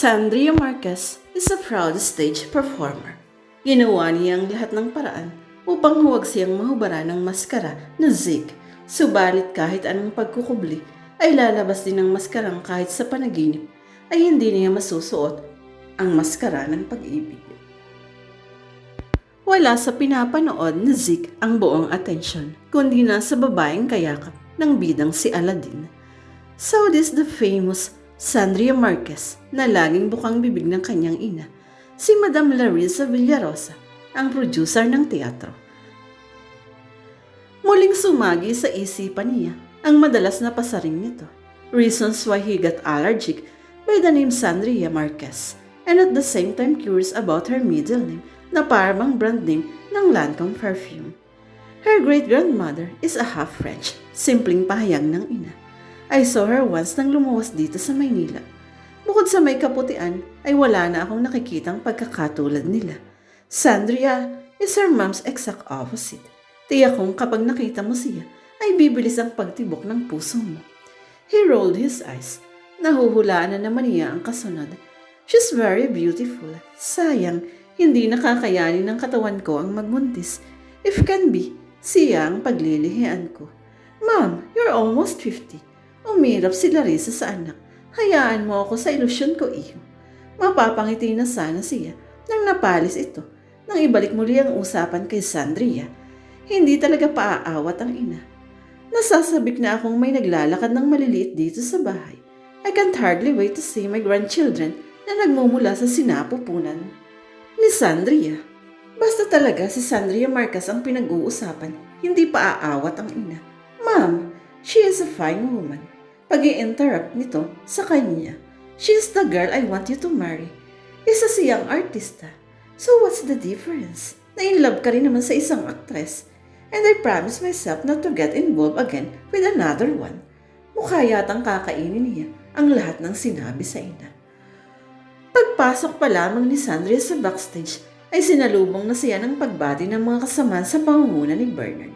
Sandria Marquez is a proud stage performer. Ginawa niya ang lahat ng paraan upang huwag siyang mahubara ng maskara na Zig. Subalit kahit anong pagkukubli ay lalabas din ang maskarang kahit sa panaginip ay hindi niya masusuot ang maskara ng pag-ibig. Wala sa pinapanood ni Zeke ang buong atensyon, kundi na sa babaeng kayakap ng bidang si Aladdin. So this the famous Sandria Marquez na laging bukang bibig ng kanyang ina, si Madam Larissa Villarosa, ang producer ng teatro. Muling sumagi sa isipan niya ang madalas na pasaring nito, reasons why he got allergic by the name Sandria Marquez, and at the same time curious about her middle name na parang brand name ng Lancome perfume. Her great-grandmother is a half-French, simpleng pahayag ng ina. I saw her once nang lumuwas dito sa Maynila. Bukod sa may kaputian, ay wala na akong nakikitang pagkakatulad nila. Sandria is her mom's exact opposite. Tiyak kong kapag nakita mo siya, ay bibilis ang pagtibok ng puso mo. He rolled his eyes. Nahuhulaan na naman niya ang kasunod. She's very beautiful. Sayang, hindi nakakayanin ng katawan ko ang magbuntis. If can be, siya ang paglilihian ko. Mom, you're almost 50. Umirap si Larissa sa anak. Hayaan mo ako sa ilusyon ko, iyo. Mapapangiti na sana siya nang napalis ito nang ibalik muli ang usapan kay Sandria. Hindi talaga paaawat ang ina. Nasasabik na akong may naglalakad ng maliliit dito sa bahay. I can't hardly wait to see my grandchildren na nagmumula sa sinapupunan ni Sandria. Basta talaga si Sandria Marcas ang pinag-uusapan, hindi pa aawat ang ina. Ma'am, she is a fine woman. Pag interrupt nito sa kanya, she is the girl I want you to marry. Isa siyang artista. So what's the difference? Na-inlove ka rin naman sa isang actress. And I promise myself not to get involved again with another one. Mukha yatang kakainin niya ang lahat ng sinabi sa ina. Pagpasok pa lamang ni Sandria sa backstage ay sinalubong na siya ng pagbati ng mga kasamaan sa pangunguna ni Bernard.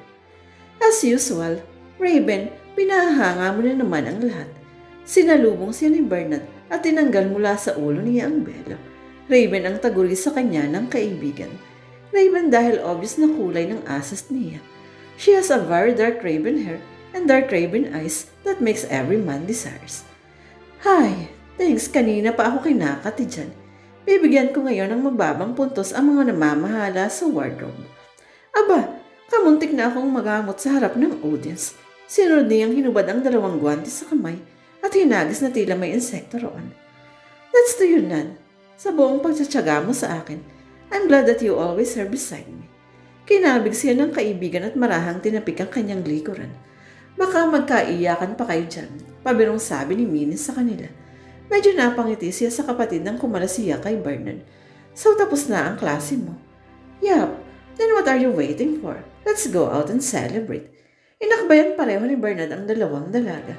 As usual, Raven, pinahanga mo na naman ang lahat. Sinalubong siya ni Bernard at tinanggal mula sa ulo niya ang belo. Raven ang taguri sa kanya ng kaibigan. Raven dahil obvious na kulay ng asas niya. She has a very dark raven hair and dark raven eyes that makes every man desires. Hi, thanks kanina pa ako kinakati dyan. Bibigyan ko ngayon ng mababang puntos ang mga namamahala sa wardrobe. Aba, kamuntik na akong magamot sa harap ng audience. Sinunod niyang hinubad ang dalawang guwantes sa kamay at hinagis na tila may insekto roon. That's to you, Nan. Sa buong pagtsatsaga mo sa akin, I'm glad that you always are beside me. Kinabig siya ng kaibigan at marahang tinapik ang kanyang likuran. Baka magkaiyakan pa kayo dyan, pabirong sabi ni Minnie sa kanila. Medyo napangiti siya sa kapatid ng kumalasiya kay Bernard. So tapos na ang klase mo. Yup, then what are you waiting for? Let's go out and celebrate. Inakbayan pareho ni Bernard ang dalawang dalaga.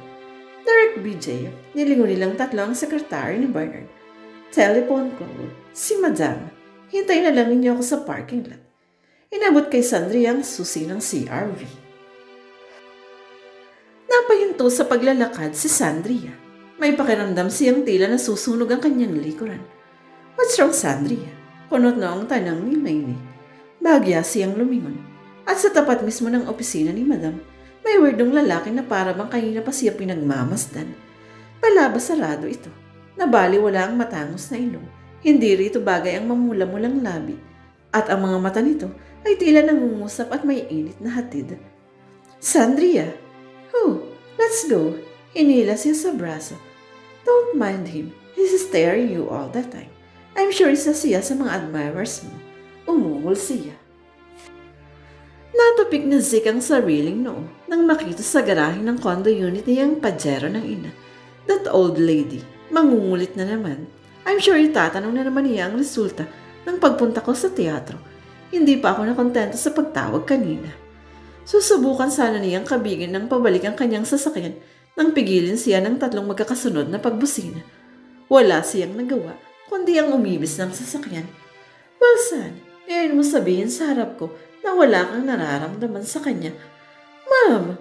Derek BJ, nilingon nilang tatlo ang sekretary ni Bernard. Telephone call, si Madam. Hintay na lang ninyo ako sa parking lot. Inabot kay Sandria ang susi ng CRV. Napahinto sa paglalakad si Sandria. May pakiramdam siyang tila na susunog ang kanyang likuran. What's wrong, Sandria? Kunot na ang tanang ni Lainey. Bagya siyang lumingon. At sa tapat mismo ng opisina ni Madam, may wordong lalaki na para bang kanina pa siya pinagmamasdan. Palabas sarado ito. Nabali wala ang matangos na ilong. Hindi rito bagay ang mamula-mulang labi. At ang mga mata nito ay tila nangungusap at may init na hatid. Sandria! Oh, let's go. Hinila siya sa braso. Don't mind him. He's staring you all the time. I'm sure isa siya sa mga admirers mo. Umungol siya. Natupik na Zik ang sariling noo nang makita sa garahe ng condo unit niya ang pajero ng ina. That old lady, mangungulit na naman. I'm sure itatanong na naman niya ang resulta ng pagpunta ko sa teatro. Hindi pa ako nakontento sa pagtawag kanina. Susubukan sana niyang kabigin ng pabalik ang kanyang sasakyan nang pigilin siya ng tatlong magkakasunod na pagbusina. Wala siyang nagawa, kundi ang umibis ng sasakyan. Well, son, ngayon mo sabihin sa harap ko na wala kang nararamdaman sa kanya. Ma'am,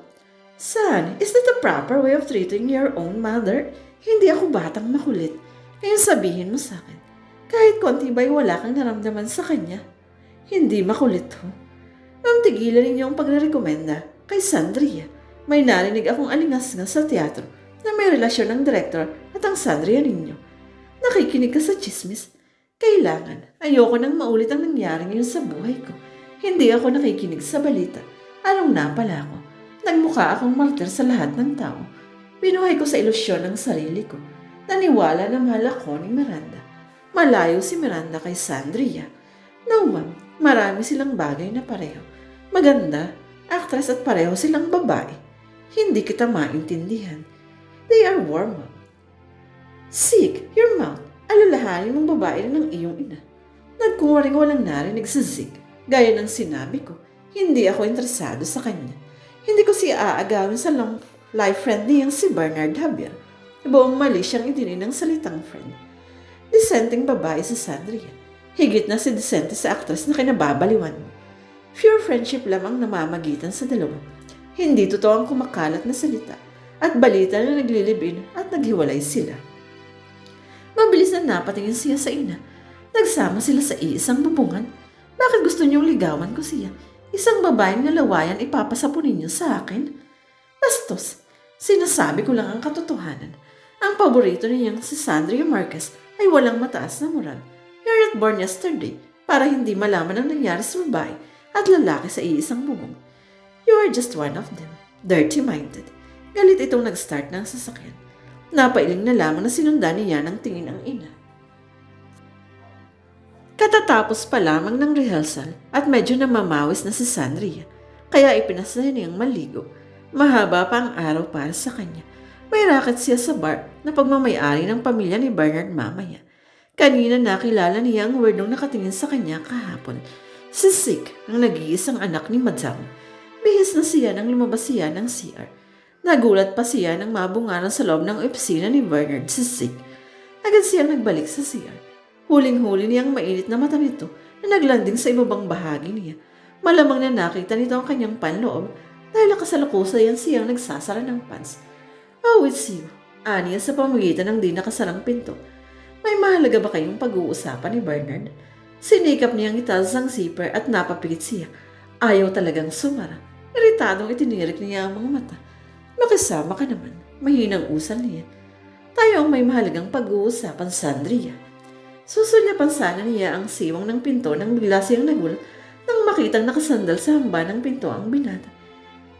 son, is that the proper way of treating your own mother? Hindi ako batang makulit. Ngayon sabihin mo sa akin, kahit konti ba'y wala kang naramdaman sa kanya? Hindi makulit ho. Nang tigilan ninyo ang pagrerekomenda kay Sandria, may narinig akong alingas nga sa teatro na may relasyon ng direktor at ang Sandria ninyo. Nakikinig ka sa chismis. Kailangan, ayoko nang maulit ang nangyari ngayon sa buhay ko. Hindi ako nakikinig sa balita. Anong napala ako? Nagmukha akong martir sa lahat ng tao. Pinuhay ko sa ilusyon ng sarili ko. Naniwala na mahal ako ni Miranda. Malayo si Miranda kay Sandria. No, ma'am. Marami silang bagay na pareho. Maganda, actress at pareho silang babae. Hindi kita maintindihan. They are warm, ma'am. Sig, your mouth. Alalahanin mong babae ng iyong ina. Nagkunwaring walang narinig sa Zig. Gaya ng sinabi ko, hindi ako interesado sa kanya. Hindi ko siya aagawin sa long life friend niyang si Bernard Javier. Buong mali siyang idinin ng salitang friend. Dissenting babae si Sandria. Higit na si Decente sa actress na kinababaliwan. Pure friendship lamang namamagitan sa dalawa. Hindi totoo ang kumakalat na salita at balita na naglilibin at naghiwalay sila. Mabilis na napatingin siya sa ina. Nagsama sila sa iisang bubungan. Bakit gusto niyong ligawan ko siya? Isang babaeng nalawayan ipapasa po ninyo sa akin? Bastos, sinasabi ko lang ang katotohanan. Ang paborito niyang si Sandria Marquez ay walang mataas na moral. You're not born yesterday para hindi malaman ang nangyari sa babae at lalaki sa iisang bubong. You are just one of them. Dirty-minded. Galit itong nag-start ng sasakyan. Napailing na lamang na sinundan niya ng tingin ang ina. Katatapos pa lamang ng rehearsal at medyo namamawis na si Sandria, kaya ipinasaya niyang maligo. Mahaba pa ang araw para sa kanya. May racket siya sa bar na pagmamayari ng pamilya ni Bernard mamaya. Kanina nakilala niya ang word nakatingin sa kanya kahapon. Si Sik, ang nag-iisang anak ni Madam. Bihis na siya nang lumabas siya ng CR. Nagulat pa siya nang mabungaran sa loob ng opisina ni Bernard si Sik. Agad siyang nagbalik sa CR. Huling-huli niyang mainit na mata nito na naglanding sa ibabang bahagi niya. Malamang na nakita nito ang kanyang panloob dahil nakasalukusayan siyang nagsasara ng pants. Oh, it's you. Aniya sa pamagitan ng di nakasarang pinto. May mahalaga ba kayong pag-uusapan ni Bernard? Sinikap niyang itaas ang zipper at napapikit siya. Ayaw talagang sumara. Iritadong itinirik niya ang mga mata. Makisama ka naman. Mahinang usal niya. Tayo ang may mahalagang pag-uusapan, Sandria. Susulyapan sana niya ang siwang ng pinto nang bigla siyang nagulat nang makitang nakasandal sa hamba ng pinto ang binata.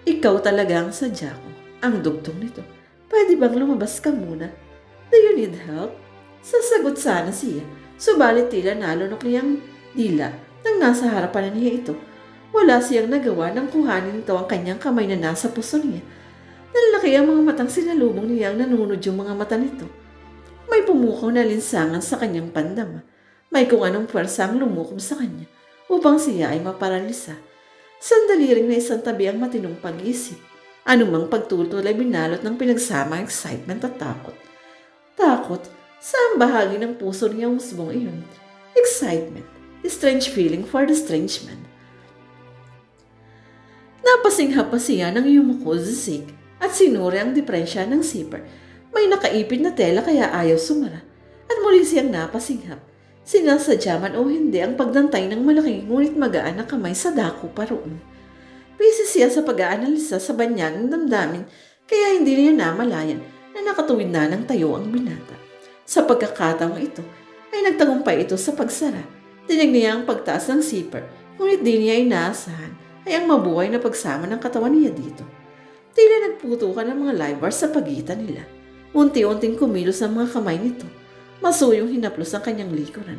Ikaw talaga ang sadya ko, ang dugtong nito. Pwede bang lumabas ka muna? Do you need help? Sasagot sana siya, subalit tila nalunok niyang dila nang nasa harapan niya ito. Wala siyang nagawa nang kuhanin nito ang kanyang kamay na nasa puso niya. Nalaki ang mga matang sinalubong niya ang nanunod yung mga mata nito. May pumukaw na linsangan sa kanyang pandama. May kung anong pwersa ang lumukob sa kanya upang siya ay maparalisa. Sandali rin na isang tabi ang matinong pag-isip. Anumang pagtutol ay binalot ng pinagsamang excitement at takot. Takot? Saan bahagi ng puso niya umusbong iyon? Excitement. Strange feeling for the strange man. Napasingha pa siya ng yumuko si at sinuri ang depresya ng zipper. May nakaipit na tela kaya ayaw sumara. At muli siyang napasinghap. Sinasadya man o hindi ang pagdantay ng malaking ngunit magaan na kamay sa dako pa roon. Busy siya sa pag-aanalisa sa banyag ng damdamin kaya hindi niya namalayan na nakatuwid na ng tayo ang binata. Sa pagkakataong ito ay nagtagumpay ito sa pagsara. Dinig niya ang pagtaas ng zipper ngunit di niya inaasahan ay ang mabuhay na pagsama ng katawan niya dito. Tila nagputukan ang mga live bars sa pagitan nila. Unti-unting kumilos ang mga kamay nito. Masuyong hinaplos ang kanyang likuran.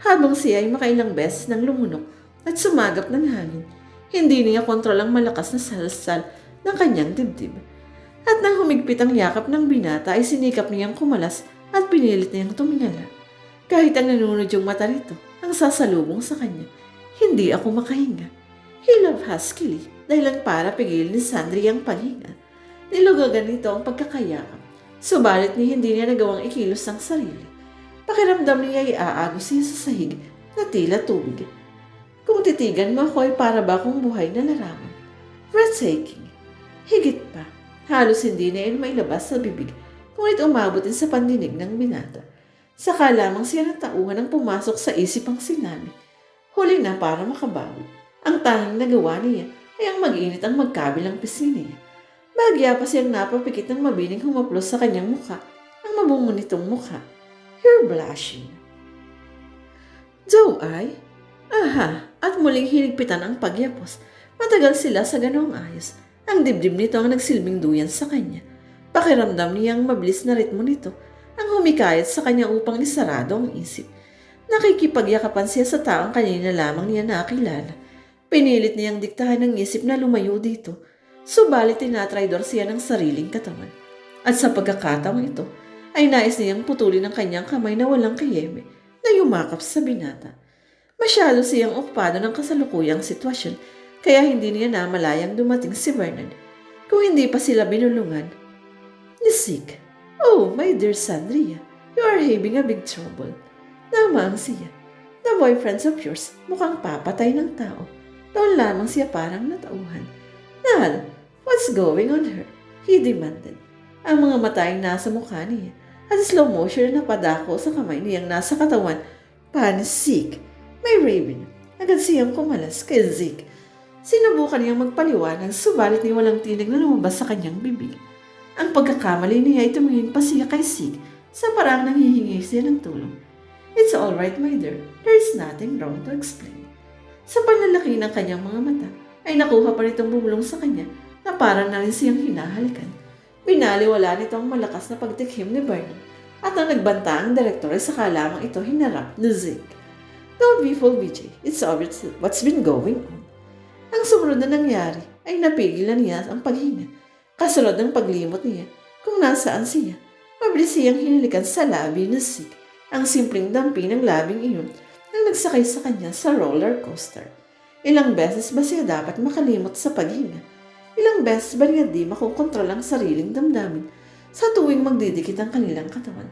Habang siya ay makailang beses nang lumunok at sumagap ng hangin, hindi niya kontrol ang malakas na salsal ng kanyang dibdib. At nang humigpit ang yakap ng binata ay sinikap niyang kumalas at pinilit niyang tumingala. Kahit ang nanunod yung mata nito, ang sasalubong sa kanya, hindi ako makahinga. Loved huskily dahilan para pigil ni Sandri ang paghinga. Nilugagan nito ang pagkakayakap. Subalit ni hindi niya nagawang ikilos ang sarili. Pakiramdam niya ay aagos siya sa sahig na tila tubig. Kung titigan mo ako ay para ba akong buhay na larawan. Breathtaking. Higit pa, halos hindi na yun mailabas sa bibig ngunit umabot din sa pandinig ng binata. Saka lamang siya natauhan ang pumasok sa isip ang sinabi. Huli na para makabawi. Ang tanging nagawa niya ay ang mag-init ang magkabilang pisngi niya. Bagya pa siyang napapikit ng mabining humaplos sa kanyang mukha. Ang mabungo nitong mukha. You're blushing. Joe ay? Aha, at muling hinigpitan ang pagyapos. Matagal sila sa ganong ayos. Ang dibdib nito ang nagsilbing duyan sa kanya. Pakiramdam niyang mabilis na ritmo nito ang humikayat sa kanya upang isarado ang isip. Nakikipagyakapan siya sa taong kanina lamang niya nakilala. Pinilit niyang diktahan ng isip na lumayo dito, subalit tinatraidor siya ng sariling katawan. At sa pagkakataong ito, ay nais niyang putulin ang kanyang kamay na walang kayeme na yumakap sa binata. Masyado siyang okupado ng kasalukuyang sitwasyon, kaya hindi niya namalayang dumating si Bernard. Kung hindi pa sila binulungan, ni Zeke, Oh, my dear Sandria, you are having a big trouble. Namang siya. The boyfriends of yours mukhang papatay ng tao. Doon lamang siya parang natauhan. Nal, what's going on her? He demanded. Ang mga mata ay nasa mukha niya at slow motion na napadako sa kamay niyang nasa katawan. Panisik. May raven. Agad siyang kumalas kay Zeke. Sinubukan niyang magpaliwanag subalit ni walang tinig na lumabas sa kanyang bibig. Ang pagkakamali niya ay tumingin pa siya kay Sig sa parang nanghihingi siya ng tulong. It's all right, my dear. There's nothing wrong to explain. Sa panlalaki ng kanyang mga mata, ay nakuha pa nitong bumulong sa kanya na parang na rin siyang hinahalikan. Binaliwala nito ang malakas na pagtikim ni Bernard at ang nagbanta ang direktor ay saka lamang ito hinarap ni Zeke. Don't be fooled, BJ. It's obvious what's been going on. Ang sumunod na nangyari ay napigilan niya ang paghinga Kasunod ng paglimot niya kung nasaan siya, mabilis siyang hinilikan sa labi ni Zeke ang simpleng dampi ng labing iyon na nagsakay sa kanya sa roller coaster. Ilang beses ba siya dapat makalimot sa paghinga? Ilang beses ba niya di makokontrol ang sariling damdamin sa tuwing magdidikit ang kanilang katawan?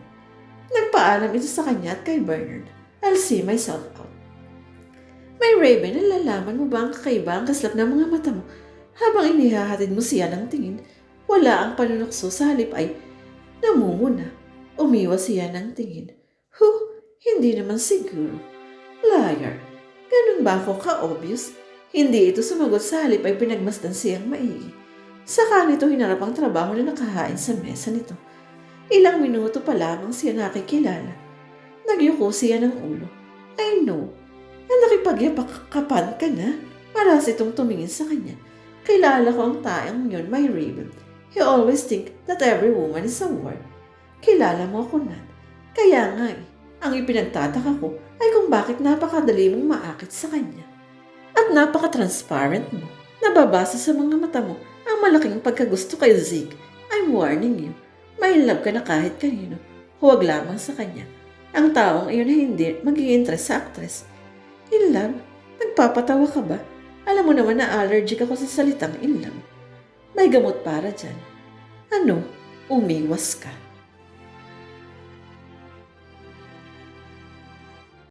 Nagpaalam ito sa kanya at kay Bernard. I'll see myself out. May Raven, nalalaman mo ba ang kakaiba ang kaslap ng mga mata mo habang inihahatid mo siya ng tingin wala ang panunokso sa halip ay namumuna. Umiwas siya ng tingin. Huh, hindi naman siguro. Liar. Ganun ba ako ka-obvious? Hindi ito sumagot sa halip ay pinagmasdan siyang maigi. Saka nito hinarap ang trabaho na nakahain sa mesa nito. Ilang minuto pa lamang siya nakikilala. Nagyuko siya ng ulo. I know. Na nakipagyapakapan ka na. Maras itong tumingin sa kanya. Kilala ko ang taong yon, my Raven. He always think that every woman is a whore. Kilala mo ako, Nat. Kaya nga eh, ang ipinagtataka ko ay kung bakit napakadali mong maakit sa kanya. At napaka-transparent mo. Nababasa sa mga mata mo ang malaking pagkagusto kay Zeke. I'm warning you. May love ka na kahit kanino. Huwag lamang sa kanya. Ang taong iyon ay hindi magiging interest sa actress. In love? Nagpapatawa ka ba? Alam mo naman na allergic ako sa salitang in love. May gamot para dyan. Ano? Umiwas ka.